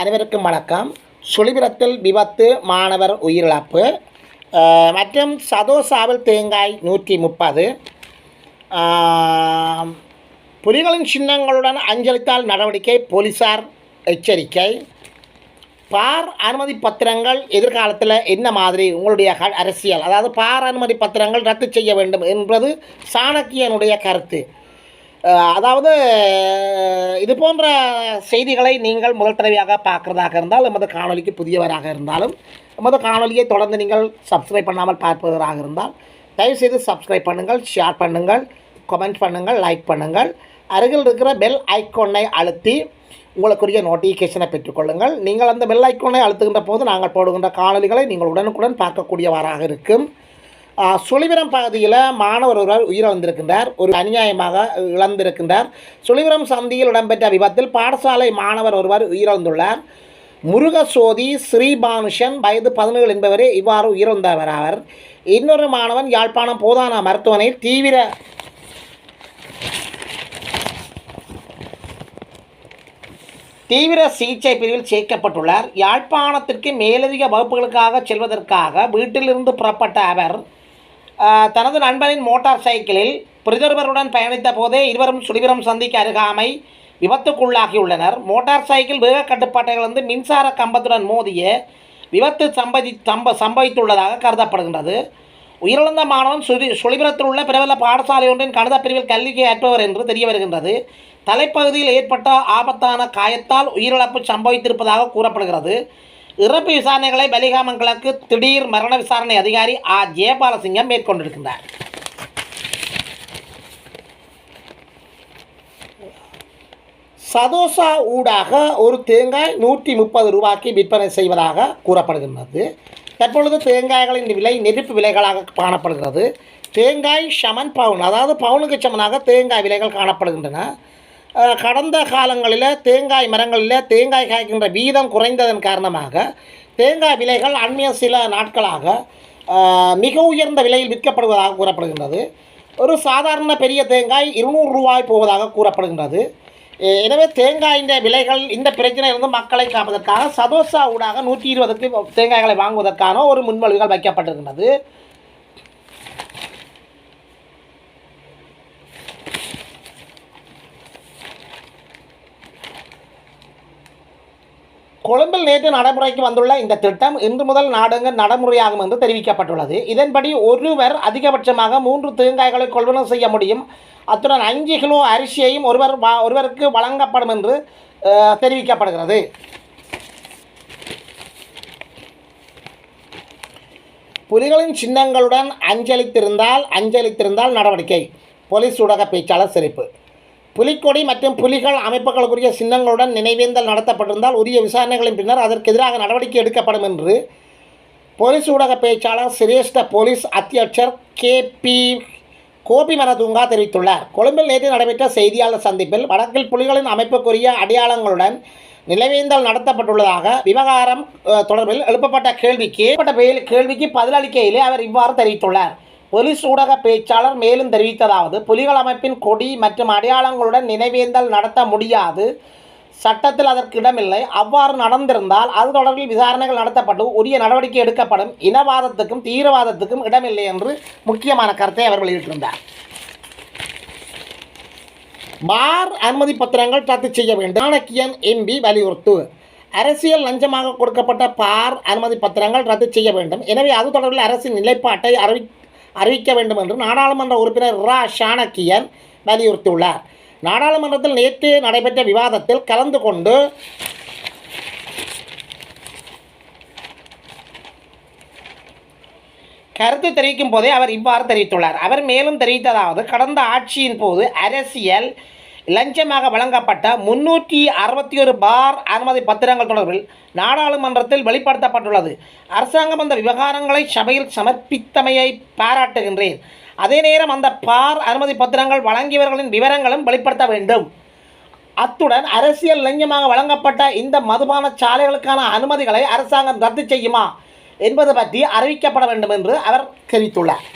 அனைவருக்கும் வணக்கம். சுழிபுரத்தில் விபத்து மாணவர் உயிரிழப்பு. மற்றும் சதோசாவில் தேங்காய் நூற்றி முப்பது. புலிகளின் சின்னங்களுடன் அஞ்சலித்தால் நடவடிக்கை போலீசார் எச்சரிக்கை. பார் அனுமதி பத்திரங்கள் எதிர்காலத்தில் என்ன மாதிரி உங்களுடைய அரசியல்? அதாவது பார் அனுமதி பத்திரங்கள் ரத்து செய்ய வேண்டும் என்பது சாணக்கியனுடைய கருத்து. அதாவது இது போன்ற செய்திகளை நீங்கள் முதல் தடவையாக பார்க்குறதாக இருந்தால் எமது காணொலிக்கு புதியவராக இருந்தாலும் எமது காணொலியை தொடர்ந்து நீங்கள் சப்ஸ்கிரைப் பண்ணாமல் பார்ப்பவராக இருந்தால் தயவுசெய்து சப்ஸ்கிரைப் பண்ணுங்கள் ஷேர் பண்ணுங்கள் கமெண்ட் பண்ணுங்கள் லைக் பண்ணுங்கள். அருகில் இருக்கிற பெல் ஐக்கோனை அழுத்தி உங்களுக்குரிய நோட்டிஃபிகேஷனை பெற்றுக்கொள்ளுங்கள் நீங்கள் அந்த பெல் ஐக்கோனை அழுத்துகின்ற போது நாங்கள் போடுகின்ற காணொலிகளை நீங்கள் உடனுக்குடன் பார்க்கக்கூடியவராக இருக்கும். சுழிவரம் பகுதியில் மாணவர் ஒருவர் உயிரிழந்திருக்கின்றார் ஒரு அநியாயமாக இழந்திருக்கின்றார். சுழிவரம் சந்தியில் இடம்பெற்ற விபத்தில் பாடசாலை மாணவர் ஒருவர் உயிரிழந்துள்ளார். முருகசோதி ஸ்ரீபானுஷன் வயது பதினேழு என்பவரே இவ்வாறு உயிரிழந்தவர் அவர் இன்னொரு மாணவன் யாழ்ப்பாணம் போதானா மருத்துவமனையில் தீவிர தீவிர சிகிச்சை பிரிவில் சேர்க்கப்பட்டுள்ளார். யாழ்ப்பாணத்திற்கு மேலதிக வகுப்புகளுக்காக செல்வதற்காக வீட்டிலிருந்து புறப்பட்ட அவர் தனது நண்பனின் மோட்டார் சைக்கிளில் பிரதொருவருடன் பயணித்த போதே இருவரும் சுடிபுரம் சந்திக்கு அருகாமை விபத்துக்குள்ளாகியுள்ளனர். மோட்டார் சைக்கிள் வேக கட்டுப்பாட்டையிலிருந்து மின்சார கம்பத்துடன் மோதிய விபத்து சம்பதி சம்ப சம்பவித்துள்ளதாக கருதப்படுகின்றது. உயிரிழந்த மாணவன் சுதி சுழிபுரத்தில் உள்ள பிரபல பாடசாலை ஒன்றின் கணித பிரிவில் கல்விக்கு ஏற்பவர் என்று தெரிய வருகின்றது தலைப்பகுதியில் ஏற்பட்ட ஆபத்தான காயத்தால் உயிரிழப்பு சம்பவித்திருப்பதாக கூறப்படுகிறது. இறப்பு விசாரணைகளை பலிகாமன் கிழக்கு திடீர் மரண விசாரணை அதிகாரி ஆ. ஜெயபாலசிங்கம் மேற்கொண்டிருக்கின்றார். சதோசா ஊடாக ஒரு தேங்காய் நூற்றி முப்பது ரூபாய்க்கு விற்பனை செய்வதாக கூறப்படுகின்றது. தற்பொழுது தேங்காய்களின் விலை நெருப்பு விலைகளாக காணப்படுகிறது. தேங்காய் சமன் பவுன் அதாவது பவுனுக்கு சமனாக தேங்காய் விலைகள் காணப்படுகின்றன. கடந்த காலங்களில் தேங்காய் மரங்களில் தேங்காய் காய்க்கின்ற வீதம் குறைந்ததன் காரணமாக தேங்காய் விலைகள் அண்மைய சில நாட்களாக மிக உயர்ந்த விலையில் விற்கப்படுவதாக கூறப்படுகின்றது. ஒரு சாதாரண பெரிய தேங்காய் இருநூறு ரூபாய் போவதாக கூறப்படுகின்றது. எனவே தேங்காயின் விலைகள் இந்த பிரச்சனையிலிருந்து மக்களை காப்பதற்காக சதோசா ஊடாக நூற்றி இருபதுக்கு தேங்காய்களை வாங்குவதற்கான ஒரு முன்மொழிவுகள் வைக்கப்பட்டிருக்கின்றது. கொழும்பில் நேற்று நடைமுறைக்கு வந்துள்ள இந்த திட்டம் இன்று முதல் நாடுங்க நடைமுறையாகும் என்று தெரிவிக்கப்பட்டுள்ளது. இதன்படி ஒருவர் அதிகபட்சமாக மூன்று தேங்காய்களை கொள்வனவு செய்ய முடியும். அத்துடன் அஞ்சு கிலோ அரிசியையும் ஒருவர் வா- ஒருவருக்கு வழங்கப்படும் என்று தெரிவிக்கப்படுகிறது. புலிகளின் சின்னங்களுடன் அஞ்சலித்திருந்தால் அஞ்சலித்திருந்தால் நடவடிக்கை. போலீஸ் ஊடக பேச்சாளர் சிரிப்பு. புலிக்கொடி மற்றும் புலிகள் அமைப்புகளுக்குரிய சின்னங்களுடன் நினைவேந்தல் நடத்தப்பட்டிருந்தால் உரிய விசாரணைகளின் பின்னர் அதற்கு எதிராக நடவடிக்கை எடுக்கப்படும் என்று போலீஸ் ஊடக பேச்சாளர் சிரேஷ்ட போலீஸ் அத்தியட்சர் கே பி கோபி தெரிவித்துள்ளார். கொழும்பில் நேற்று நடைபெற்ற செய்தியாளர் சந்திப்பில் வடக்கில் புலிகளின் அமைப்புக்குரிய அடையாளங்களுடன் நிலவேந்தல் நடத்தப்பட்டுள்ளதாக விவகாரம் தொடர்பில் எழுப்பப்பட்ட கேள்விக்கு எழுப்பப்பட்ட கேள்விக்கு பதிலளிக்கையிலே அவர் இவ்வாறு தெரிவித்துள்ளார். போலீஸ் ஊடக பேச்சாளர் மேலும் தெரிவித்ததாவது புலிகள் அமைப்பின் கொடி மற்றும் அடையாளங்களுடன் நினைவேந்தல் நடத்த முடியாது. சட்டத்தில் அதற்கு இடமில்லை. அவ்வாறு நடந்திருந்தால் அது தொடர்பில் விசாரணைகள் நடத்தப்பட்டு உரிய நடவடிக்கை எடுக்கப்படும். இனவாதத்துக்கும் தீவிரவாதத்துக்கும் இடமில்லை என்று முக்கியமான கருத்தை அவர் வெளியிட்டிருந்தார். பார் அனுமதி பத்திரங்கள் ரத்து செய்ய வேண்டும். சாணக்கியன் எம்பி வலியுறுத்து. அரசியல் லஞ்சமாக கொடுக்கப்பட்ட பார் அனுமதி பத்திரங்கள் ரத்து செய்ய வேண்டும். எனவே அது தொடர்பில் அரசின் நிலைப்பாட்டை அறிவி அறிவிக்க வேண்டும் என்று நாடாளுமன்ற உறுப்பினர் ரா. சாணக்கியன் வலியுறுத்தியுள்ளார். நாடாளுமன்றத்தில் நேற்று நடைபெற்ற விவாதத்தில் கலந்து கொண்டு கருத்து தெரிவிக்கும் போதே அவர் இவ்வாறு தெரிவித்துள்ளார். அவர் மேலும் தெரிவித்ததாவது கடந்த ஆட்சியின் போது அரசியல் லஞ்சமாக வழங்கப்பட்ட முன்னூற்றி அறுபத்தி ஒரு பார் அனுமதி பத்திரங்கள் தொடர்பில் நாடாளுமன்றத்தில் வெளிப்படுத்தப்பட்டுள்ளது. அரசாங்கம் அந்த விவகாரங்களை சபையில் சமர்ப்பித்தமையை பாராட்டுகின்றேன். அதே நேரம் அந்த பார் அனுமதி பத்திரங்கள் வழங்கியவர்களின் விவரங்களும் வெளிப்படுத்த வேண்டும். அத்துடன் அரசியல் லஞ்சமாக வழங்கப்பட்ட இந்த மதுபான சாலைகளுக்கான அனுமதிகளை அரசாங்கம் ரத்து செய்யுமா என்பது பற்றி அறிவிக்கப்பட வேண்டும் என்று அவர் தெரிவித்துள்ளார்.